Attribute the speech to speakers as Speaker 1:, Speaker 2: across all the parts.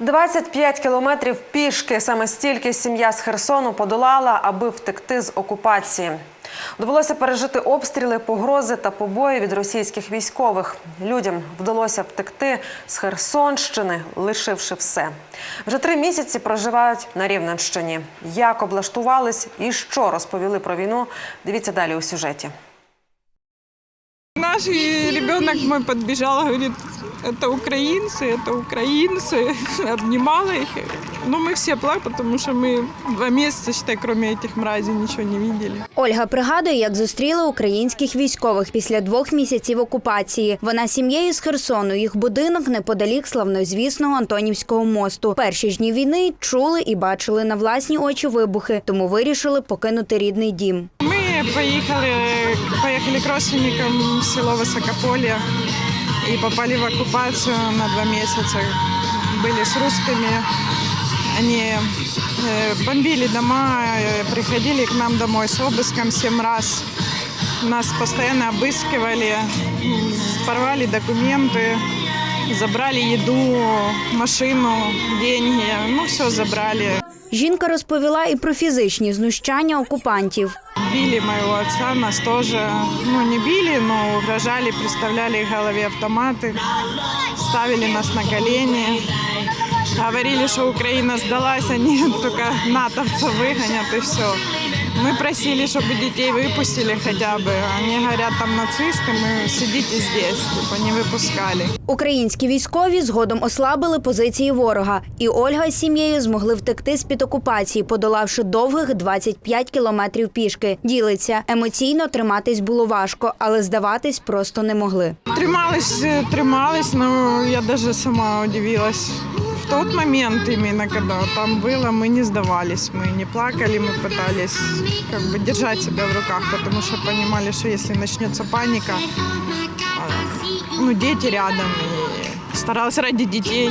Speaker 1: 25 кілометрів пішки. Саме стільки сім'я з Херсону подолала, аби втекти з окупації. Довелося пережити обстріли, погрози та побої від російських військових. Людям вдалося втекти з Херсонщини, лишивши все. Вже три місяці проживають на Рівненщині. Як облаштувались і що розповіли про війну? Дивіться далі у сюжеті
Speaker 2: Наш ребенок мой подбежал, говорит, это украинцы, это украинцы. Обнимала их. Но мы все плакали, потому что мы два месяца, считай, кроме этих мразей ничего не видели.
Speaker 3: Ольга пригадує, як зустріли українських військових після двох місяців окупації. Вона з сім'єю з Херсону. Їх будинок неподалік славнозвісного Антонівського мосту. Перші ж дні війни чули і бачили на власні очі вибухи, тому вирішили покинути рідний дім.
Speaker 2: Мы поехали, поехали к родственникам в село Высокополье и попали в оккупацию на два месяца. Были с русскими. Они э, бомбили дома, э, приходили к нам домой с обыском семь раз. Нас постоянно обыскивали, м, порвали документы, забрали еду, машину, деньги. Ну, все забрали.
Speaker 3: Жінка розповіла і про фізичні знущання окупантів.
Speaker 2: Били моего отца, нас тоже, ну не били, но угрожали, представляли к голове автоматы, ставили нас на колени, говорили, что Украина сдалась, они только натовцев выгонят и все. Мы просили, чтобы детей выпустили хотя бы. Они говорят, там нацисты, мы сидите здесь, типа не выпускали.
Speaker 3: Українські військові згодом ослабили позиції ворога, і Ольга з сім'єю змогли втекти з під окупації, подолавши довгих 25 кілометрів пішки. Ділиться емоційно триматись було важко, але здаватись просто не могли.
Speaker 2: Тримались, э, тримались, но я даже сама удивилась. В тот момент именно, когда там было, мы не сдавались, мы не плакали, мы пытались как бы держать себя в руках, потому что понимали, что если начнется паника, а, ну, дети рядом, и старалась ради детей,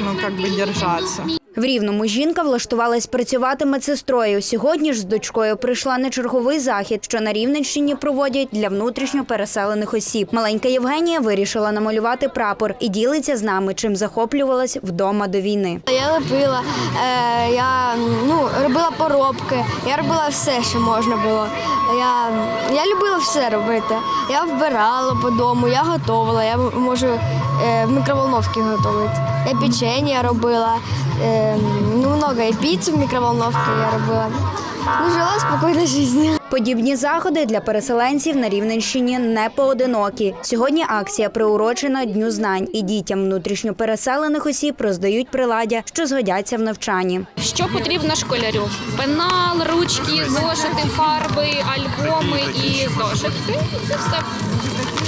Speaker 2: ну, как бы держаться.
Speaker 3: В рівному жінка влаштувалась працювати медсестрою. Сьогодні ж з дочкою прийшла на черговий захід, що на Рівненщині проводять для внутрішньо переселених осіб. Маленька Євгенія вирішила намалювати прапор і ділиться з нами, чим захоплювалась вдома до війни.
Speaker 4: Я лепила, е, я ну, робила поробки, я робила все, що можна було. Я, я любила все робити. Я вбирала по дому, я готувала, я можу в мікроволновці готувати. Я печення робила, ну много, і піцу в мікроволновці я робила. Ну, жила спокійно життя.
Speaker 3: Подібні заходи для переселенців на Рівненщині не поодинокі. Сьогодні акція приурочена Дню знань і дітям внутрішньо переселених осіб роздають приладдя, що згодяться в навчанні.
Speaker 5: Що потрібно школярю? Пенал, ручки, зошити, фарби, альбоми і зошитки. Це все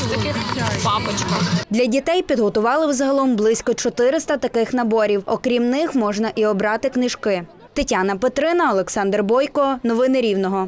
Speaker 5: таких папочках.
Speaker 3: Для дітей підготували взагалом близько 400 таких наборів. Окрім них можна і обрати книжки. Тетяна Петрина, Олександр Бойко. Новини Рівного.